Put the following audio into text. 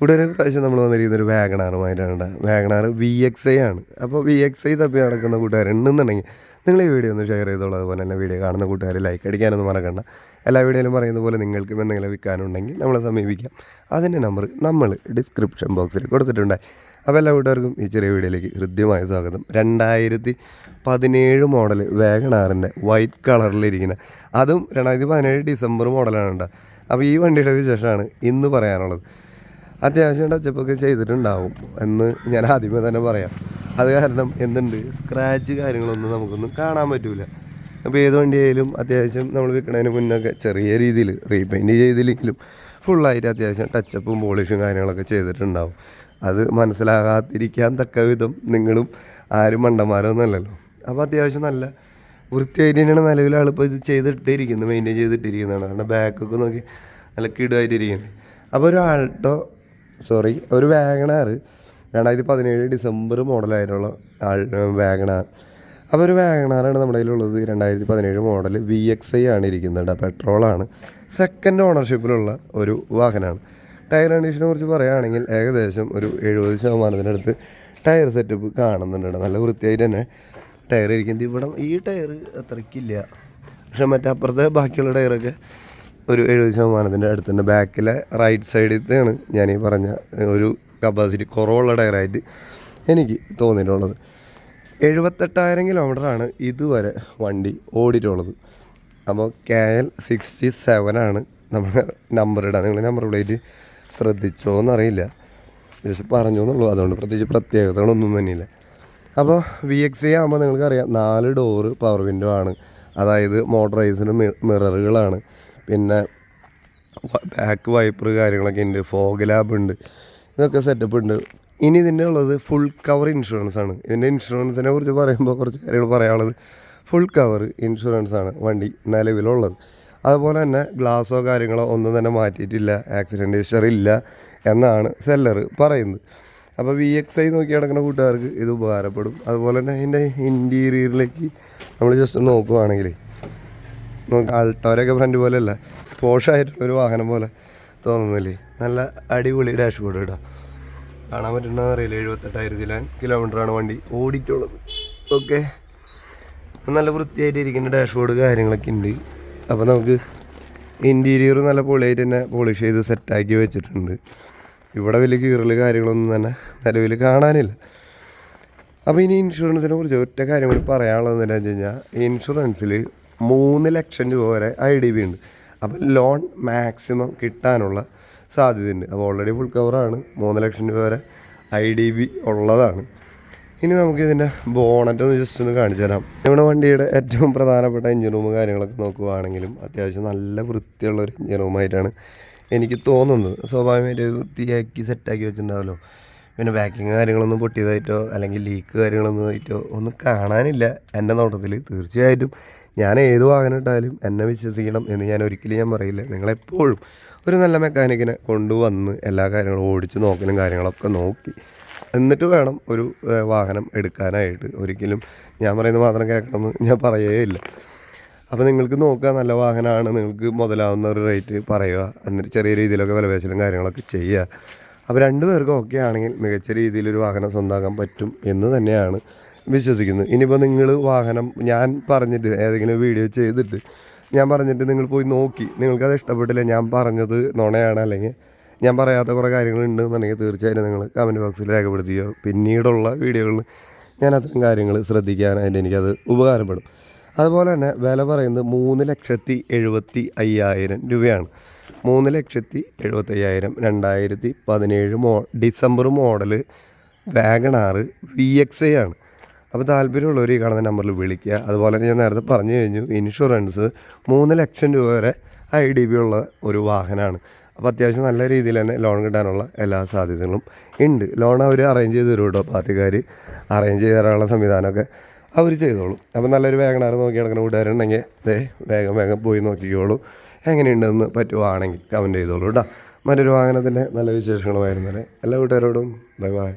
ഇവിടെ ഒരു പ്രാവശ്യം നമ്മൾ വന്നിരിക്കുന്ന ഒരു വാഗണാറുമായിട്ടാണ് വാഗണാർ വി എക്സ് ഐ ആണ്. അപ്പോൾ വി എക്സ് ഐ തപ്പി നടക്കുന്ന കൂട്ടുകാരുണ്ടെന്നുണ്ടെങ്കിൽ നിങ്ങൾ ഈ വീഡിയോ ഒന്ന് ഷെയർ ചെയ്തോളൂ. അതുപോലെ തന്നെ വീഡിയോ കാണുന്ന കൂട്ടുകാർ ലൈക്ക് അടിക്കാനൊന്നും മറക്കണ്ട. എല്ലാ വീഡിയോയിലും പറയുന്ന പോലെ നിങ്ങൾക്കും എന്തെങ്കിലും വിൽക്കാനുണ്ടെങ്കിൽ നമ്മളെ സമീപിക്കാം. അതിന്റെ നമ്പർ നമ്മൾ ഡിസ്ക്രിപ്ഷൻ ബോക്സിൽ കൊടുത്തിട്ടുണ്ട്. അപ്പോൾ എല്ലാ കൂട്ടുകാർക്കും ഈ ചെറിയ വീഡിയോയിലേക്ക് ഹൃദ്യമായ സ്വാഗതം. രണ്ടായിരത്തി പതിനേഴ് മോഡൽ വേഗണാറിന്റെ വൈറ്റ് കളറിലിരിക്കുന്ന അതും രണ്ടായിരത്തി പതിനേഴ് ഡിസംബർ മോഡലാണ് കേട്ടോ. അപ്പോൾ ഈ വണ്ടിയുടെ വിശേഷമാണ് ഇന്ന് പറയാനുള്ളത്. അത്യാവശ്യം ടച്ചപ്പൊക്കെ ചെയ്തിട്ടുണ്ടാവും എന്ന് ഞാൻ ആദ്യമേ തന്നെ പറയാം. അത് കാരണം എന്തുണ്ട്? സ്ക്രാച്ച് കാര്യങ്ങളൊന്നും നമുക്കൊന്നും കാണാൻ പറ്റില്ല അപ്പോൾ ഏത് വണ്ടിയായാലും അത്യാവശ്യം നമ്മൾ വിൽക്കുന്നതിന് മുന്നൊക്കെ ചെറിയ രീതിയിൽ റീപെയിന്റ് ചെയ്തില്ലെങ്കിലും ഫുള്ളായിട്ട് അത്യാവശ്യം ടച്ചപ്പും പോളിഷും കാര്യങ്ങളൊക്കെ ചെയ്തിട്ടുണ്ടാവും. അത് മനസ്സിലാകാതിരിക്കാൻ തക്ക വിധം നിങ്ങളും ആരും മണ്ടന്മാരൊന്നുമല്ലല്ലോ. അപ്പോൾ അത്യാവശ്യം നല്ല വൃത്തിയായിട്ട് തന്നെയാണ് നിലവിൽ ആളിപ്പോൾ ഇത് ചെയ്തിട്ടിരിക്കുന്നത് മെയിന്റെയിൻ ചെയ്തിട്ടിരിക്കുന്നതാണ്. കാരണം ബാക്കൊക്കെ നോക്കി നല്ല കിടുമായിട്ടിരിക്കുന്നത് അപ്പോൾ ഒരു സോറി ഒരു വാഗണാർ രണ്ടായിരത്തി പതിനേഴ് ഡിസംബർ മോഡലായിട്ടുള്ള വാഗണാർ. അപ്പോൾ ഒരു വാഗണാറാണ് നമ്മുടെ കയ്യിലുള്ളത്. രണ്ടായിരത്തി പതിനേഴ് മോഡൽ വി എക്സ് ഐ ആണ് ഇരിക്കുന്നത് പെട്രോളാണ് സെക്കൻഡ് ഓണർഷിപ്പിലുള്ള ഒരു വാഹനമാണ്. ടയർ കണ്ടീഷനെ കുറിച്ച് പറയുകയാണെങ്കിൽ ഏകദേശം ഒരു എഴുപത് ശതമാനത്തിനടുത്ത് ടയർ സെറ്റപ്പ് കാണുന്നുണ്ട് നല്ല വൃത്തിയായിട്ട് തന്നെ ടയർ ഇരിക്കുന്നത് ഇവിടെ ഈ ടയർ അത്രയ്ക്കില്ല. പക്ഷെ മറ്റേ അപ്പുറത്തെ ബാക്കിയുള്ള ടയറൊക്കെ ഒരു എഴുപത് ശതമാനത്തിന്റെ അടുത്ത് തന്നെ ബാക്കിലെ റൈറ്റ് സൈഡിലത്തെയാണ് ഞാൻ ഈ പറഞ്ഞ ഒരു കപ്പാസിറ്റി കുറവുള്ള ടയറായിട്ട് എനിക്ക് തോന്നിയിട്ടുള്ളത്. എഴുപത്തെട്ടായിരം കിലോമീറ്ററാണ് ഇതുവരെ വണ്ടി ഓടിയിട്ടുള്ളത്. അപ്പോൾ കെ എൽ സിക്സ്റ്റി സെവനാണ് നമ്മൾ നമ്പർ ഇടാൻ. നിങ്ങൾ നമ്പർ പ്ലേറ്റ് ശ്രദ്ധിച്ചോ എന്നറിയില്ല. ജസ്റ്റ് പറഞ്ഞു എന്നുള്ളൂ. അതുകൊണ്ട് പ്രത്യേകിച്ച് പ്രത്യേകതകളൊന്നും തന്നെയില്ല. അപ്പോൾ വി എക്സ് ഐ ആകുമ്പോൾ നിങ്ങൾക്കറിയാം നാല് ഡോറ് പവർ വിൻഡോ ആണ്. അതായത് മോട്ടറൈസിന് മിററുകളാണ് പിന്നെ ബാക്ക് വൈപ്പർ കാര്യങ്ങളൊക്കെ ഉണ്ട് ഫോഗ് ലാബ് ഉണ്ട് ഇതൊക്കെ സെറ്റപ്പ് ഉണ്ട് ഇനി ഇതിന്റെ ഉള്ളത് ഫുൾ കവർ ഇൻഷുറൻസ് ആണ്. ഇതിന്റെ ഇൻഷുറൻസിനെ കുറിച്ച് പറയുമ്പോൾ കുറച്ച് കാര്യങ്ങൾ പറയാനുള്ളത്. ഫുൾ കവർ ഇൻഷുറൻസ് ആണ് വണ്ടി നിലവിലുള്ളത്. അതുപോലെ തന്നെ ഗ്ലാസോ കാര്യങ്ങളോ ഒന്നും തന്നെ മാറ്റിയിട്ടില്ല ആക്സിഡന്റ് ഹിസ്റ്ററി ഇല്ല എന്നാണ് സെല്ലർ പറയുന്നത്. അപ്പോൾ വി എക്സ് ഐ നോക്കി കിടക്കുന്ന കൂട്ടുകാർക്ക് ഇത് ഉപകാരപ്പെടും. അതുപോലെ തന്നെ അതിന്റെ ഇന്റീരിയറിലേക്ക് നമ്മൾ ജസ്റ്റ് നോക്കുവാണെങ്കിൽ ആൾട്ടോരൊക്കെ ഫ്രണ്ട് പോലെ പോലെയല്ല. പോഷായിട്ടുള്ള ഒരു വാഹനം പോലെ തോന്നുന്നില്ലേ? നല്ല അടിപൊളി ഡാഷ് ബോർഡ് ഇടാം കാണാൻ പറ്റുന്നതെന്ന് അറിയില്ല. എഴുപത്തെട്ടായിരത്തിലാൻ കിലോമീറ്ററാണ് വണ്ടി ഓടിയിട്ടുള്ളത്. ഓക്കെ നല്ല വൃത്തിയായിട്ട് ഇരിക്കുന്ന ഡാഷ്ബോർഡ് കാര്യങ്ങളൊക്കെ ഉണ്ട്. അപ്പോൾ നമുക്ക് ഇന്റീരിയർ നല്ല പൊളിയായിട്ട് തന്നെ പോളിഷ് ചെയ്ത് സെറ്റാക്കി വെച്ചിട്ടുണ്ട്. ഇവിടെ വലിയ കീറൽ കാര്യങ്ങളൊന്നും തന്നെ നിലവിൽ കാണാനില്ല. അപ്പോൾ ഇനി ഇൻഷുറൻസിനെ കുറിച്ച് ഒറ്റ കാര്യം കൂടി പറയാനുള്ളത് എന്താണെന്ന് വെച്ച് കഴിഞ്ഞാൽ ഇൻഷുറൻസിൽ മൂന്ന് ലക്ഷം രൂപ വരെ ഐ ഡി ബി ഉണ്ട്. അപ്പം ലോൺ മാക്സിമം കിട്ടാനുള്ള സാധ്യതയുണ്ട്. അപ്പോൾ ഓൾറെഡി ഫുൾ കവറാണ് മൂന്ന് ലക്ഷം രൂപ വരെ ഐ ഡി ബി ഉള്ളതാണ്. ഇനി നമുക്ക് ഇതിന്റെ ബോണറ്റ് ഒന്ന് ജസ്റ്റ് ഒന്ന് കാണിച്ചു തരാം. നമ്മുടെ വണ്ടിയുടെ ഏറ്റവും പ്രധാനപ്പെട്ട എഞ്ചിൻ റൂം കാര്യങ്ങളൊക്കെ നോക്കുകയാണെങ്കിലും അത്യാവശ്യം നല്ല വൃത്തിയുള്ള ഒരു എഞ്ചിൻ റൂമായിട്ടാണ് എനിക്ക് തോന്നുന്നത്. സ്വാഭാവികമായിട്ട് വൃത്തിയാക്കി സെറ്റാക്കി വെച്ചിട്ടുണ്ടാവല്ലോ. പിന്നെ ബാക്കിങ് കാര്യങ്ങളൊന്നും പൊട്ടിയതായിട്ടോ അല്ലെങ്കിൽ ലീക്ക് കാര്യങ്ങളൊന്നും ആയിട്ടോ ഒന്നും കാണാനില്ല. എന്റെ നോട്ടത്തിൽ തീർച്ചയായിട്ടും ഞാൻ ഏത് വാഹനം ഇട്ടാലും എന്നെ വിശ്വസിക്കണം എന്ന് ഞാൻ ഒരിക്കലും ഞാൻ പറയില്ല. നിങ്ങളെപ്പോഴും ഒരു നല്ല മെക്കാനിക്കിനെ കൊണ്ടുവന്ന് എല്ലാ കാര്യങ്ങളും ഓടിച്ച് നോക്കലും കാര്യങ്ങളൊക്കെ നോക്കി. എന്നിട്ട് വേണം ഒരു വാഹനം എടുക്കാനായിട്ട്. ഒരിക്കലും ഞാൻ പറയുന്നത് മാത്രം കേൾക്കണമെന്ന് ഞാൻ പറയുകയില്ല അപ്പോൾ നിങ്ങൾക്ക് നോക്കുക നല്ല വാഹനമാണ്. നിങ്ങൾക്ക് മുതലാവുന്ന ഒരു റേറ്റ് പറയുക. എന്നിട്ട് ചെറിയ രീതിയിലൊക്കെ വിലപേശലും കാര്യങ്ങളൊക്കെ ചെയ്യുക. അപ്പോൾ രണ്ടുപേർക്കും ഓക്കെ ആണെങ്കിൽ മികച്ച രീതിയിലൊരു വാഹനം സ്വന്തമാക്കാൻ പറ്റും എന്ന് തന്നെയാണ് വിശ്വസിക്കുന്നത് ഇനിയിപ്പോൾ നിങ്ങൾ വാഹനം ഞാൻ പറഞ്ഞിട്ട് ഏതെങ്കിലും വീഡിയോ ചെയ്തിട്ട് ഞാൻ പറഞ്ഞിട്ട് നിങ്ങൾ പോയി നോക്കി. നിങ്ങൾക്കത് ഇഷ്ടപ്പെട്ടില്ല ഞാൻ പറഞ്ഞത് നുണയാണ്. അല്ലെങ്കിൽ ഞാൻ പറയാത്ത കുറേ കാര്യങ്ങളുണ്ടെന്നുണ്ടെങ്കിൽ തീർച്ചയായും നിങ്ങൾ കമന്റ് ബോക്സിൽ രേഖപ്പെടുത്തുകയോ പിന്നീടുള്ള വീഡിയോകളിൽ ഞാൻ അത്തരം കാര്യങ്ങൾ ശ്രദ്ധിക്കാനായിട്ട് എനിക്കത് ഉപകാരപ്പെടും. അതുപോലെ തന്നെ വില പറയുന്നത് മൂന്ന് ലക്ഷത്തി എഴുപത്തി അയ്യായിരം രൂപയാണ്. മൂന്ന് ലക്ഷത്തി എഴുപത്തി അയ്യായിരം രണ്ടായിരത്തി പതിനേഴ് മോ December model WagonR V X I ആണ്. അപ്പോൾ താല്പര്യമുള്ളവർ ഈ കാണുന്ന നമ്പറിൽ വിളിക്കുക. അതുപോലെ തന്നെ ഞാൻ നേരത്തെ പറഞ്ഞു കഴിഞ്ഞു ഇൻഷുറൻസ് മൂന്ന് ലക്ഷം രൂപ വരെ ഐ ഡി ബി ഉള്ള ഒരു വാഹനമാണ്. അപ്പോൾ അത്യാവശ്യം നല്ല രീതിയിൽ തന്നെ ലോൺ കിട്ടാനുള്ള എല്ലാ സാധ്യതകളും ഉണ്ട്. ലോൺ അവർ അറേഞ്ച് ചെയ്ത് തരും കേട്ടോ പാർട്ടിക്കാർ അറേഞ്ച് ചെയ്ത് തരാനുള്ള സംവിധാനമൊക്കെ അവർ ചെയ്തോളും. അപ്പോൾ നല്ലൊരു വേഗനാർ നോക്കി കിടക്കുന്ന കൂട്ടുകാരുണ്ടെങ്കിൽ ദേ വേഗം വേഗം പോയി നോക്കിക്കോളൂ. എങ്ങനെയുണ്ടെന്ന് പറ്റുവാണെങ്കിൽ കമന്റ് ചെയ്തോളൂ കേട്ടോ. മറ്റൊരു വാഹനത്തിന്റെ നല്ല വിശേഷങ്ങളുമായിരുന്നു അല്ലേ എല്ലാ കൂട്ടുകാരോടും ബൈ ബൈ.